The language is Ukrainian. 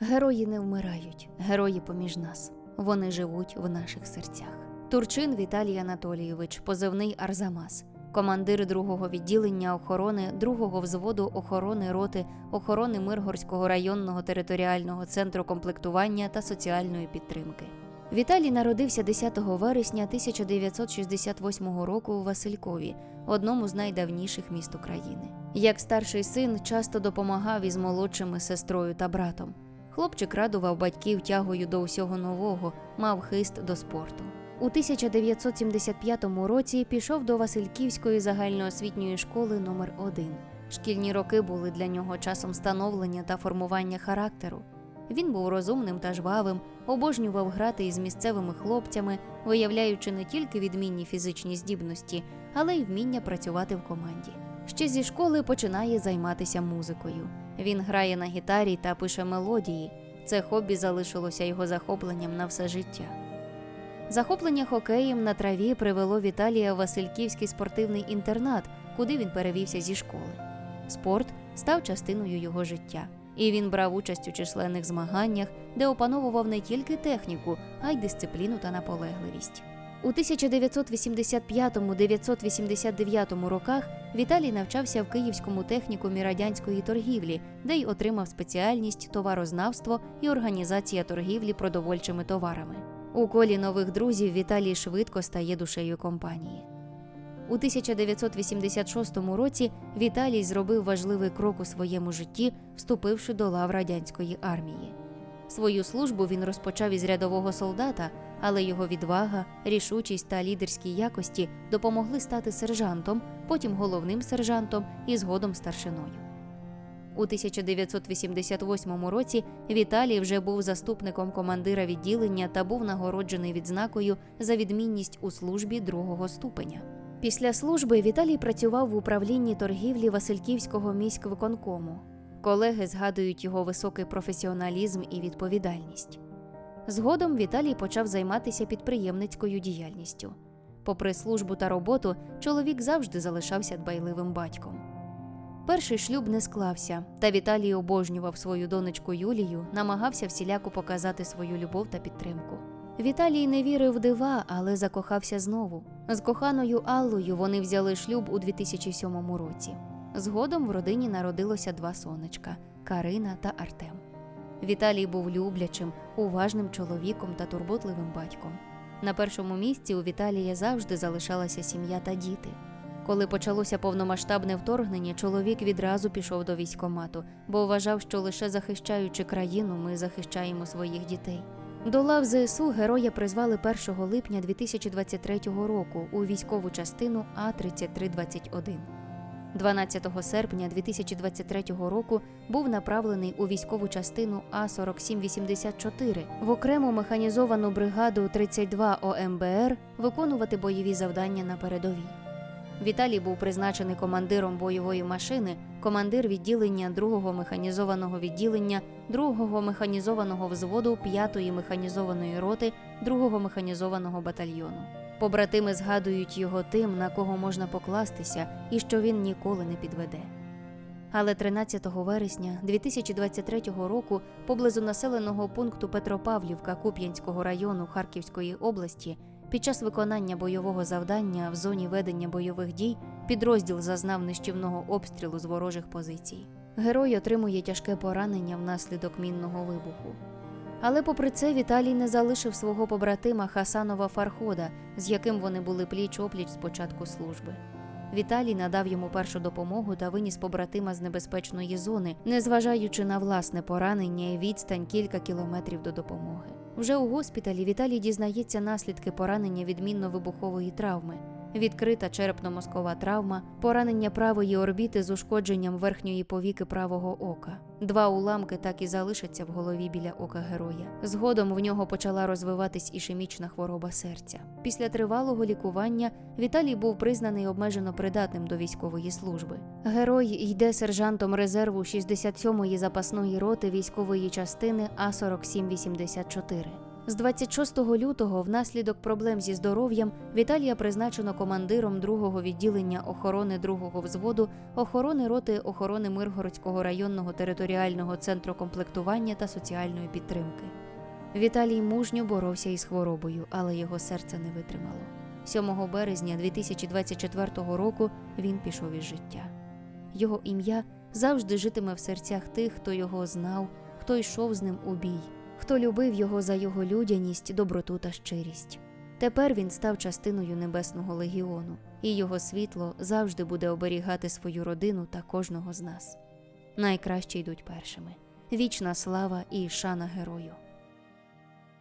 Герої не вмирають, герої поміж нас. Вони живуть в наших серцях. Турчин Віталій Анатолійович, позивний Арзамас, командир 2-го відділення охорони 2-го взводу охорони роти охорони Миргорського районного територіального центру комплектування та соціальної підтримки. Віталій народився 10 вересня 1968 року у Василькові, одному з найдавніших міст України. Як старший син часто допомагав із молодшими сестрою та братом. Хлопчик радував батьків тягою до усього нового, мав хист до спорту. У 1975 році пішов до Васильківської загальноосвітньої школи номер 1 Шкільні роки були для нього часом становлення та формування характеру. Він був розумним та жвавим, обожнював грати із місцевими хлопцями, виявляючи не тільки відмінні фізичні здібності, але й вміння працювати в команді. Ще зі школи починає займатися музикою. Він грає на гітарі та пише мелодії. Це хобі залишилося його захопленням на все життя. Захоплення хокеєм на траві привело Віталія в Васильківський спортивний інтернат, куди він перевівся зі школи. Спорт став частиною його життя, і він брав участь у численних змаганнях, де опановував не тільки техніку, а й дисципліну та наполегливість. У 1985-989 роках Віталій навчався в Київському технікумі радянської торгівлі, де й отримав спеціальність товарознавство і організація торгівлі продовольчими товарами. У колі нових друзів Віталій швидко стає душею компанії. У 1986 році Віталій зробив важливий крок у своєму житті, вступивши до лав радянської армії. Свою службу він розпочав із рядового солдата, але його відвага, рішучість та лідерські якості допомогли стати сержантом, потім головним сержантом і згодом старшиною. У 1988 році Віталій вже був заступником командира відділення та був нагороджений відзнакою за відмінність у службі другого ступеня. Після служби Віталій працював в управлінні торгівлі Васильківського міськвиконкому. Колеги згадують його високий професіоналізм і відповідальність. Згодом Віталій почав займатися підприємницькою діяльністю. Попри службу та роботу, чоловік завжди залишався дбайливим батьком. Перший шлюб не склався, та Віталій обожнював свою донечку Юлію, намагався всіляко показати свою любов та підтримку. Віталій не вірив в дива, але закохався знову. З коханою Аллою вони взяли шлюб у 2007 році. Згодом в родині народилося два сонечка Карина та Артем. Віталій був люблячим, уважним чоловіком та турботливим батьком. На першому місці у Віталія завжди залишалася сім'я та діти. Коли почалося повномасштабне вторгнення, чоловік відразу пішов до військкомату, бо вважав, що лише захищаючи країну, ми захищаємо своїх дітей. До лав ЗСУ героя призвали 1 липня 2023 року у військову частину А3321. 12 серпня 2023 року був направлений у військову частину А4784 в окрему механізовану бригаду 32 ОМБР виконувати бойові завдання на передовій. Віталій був призначений командиром бойової машини, командир відділення 2-го механізованого відділення 2-го механізованого взводу 5-ї механізованої роти 2-го механізованого батальйону. Побратими згадують його тим, на кого можна покластися, і що він ніколи не підведе. Але 13 вересня 2023 року поблизу населеного пункту Петропавлівка Куп'янського району Харківської області під час виконання бойового завдання в зоні ведення бойових дій підрозділ зазнав нищівного обстрілу з ворожих позицій. Герой отримує тяжке поранення внаслідок мінного вибуху. Але попри це Віталій не залишив свого побратима Хасанова Фархода, з яким вони були пліч опліч з початку служби. Віталій надав йому першу допомогу та виніс побратима з небезпечної зони, незважаючи на власне поранення і відстань кілька кілометрів до допомоги. Вже у госпіталі Віталій дізнається наслідки поранення від мінно-вибухової травми. Відкрита черепно-мозкова травма, поранення правої орбіти з ушкодженням верхньої повіки правого ока. Два уламки так і залишаться в голові біля ока героя. Згодом в нього почала розвиватись ішемічна хвороба серця. Після тривалого лікування Віталій був признаний обмежено придатним до військової служби. Герой йде сержантом резерву 67-ї запасної роти військової частини А4784. З 26 лютого, внаслідок проблем зі здоров'ям, Віталія призначено командиром другого відділення охорони другого взводу охорони роти охорони Миргородського районного територіального центру комплектування та соціальної підтримки. Віталій мужньо боровся із хворобою, але його серце не витримало. 7 березня 2024 року він пішов із життя. Його ім'я завжди житиме в серцях тих, хто його знав, хто йшов з ним у бій, хто любив його за його людяність, доброту та щирість. Тепер він став частиною Небесного легіону, і його світло завжди буде оберігати свою родину та кожного з нас. Найкраще йдуть першими. Вічна слава і шана герою.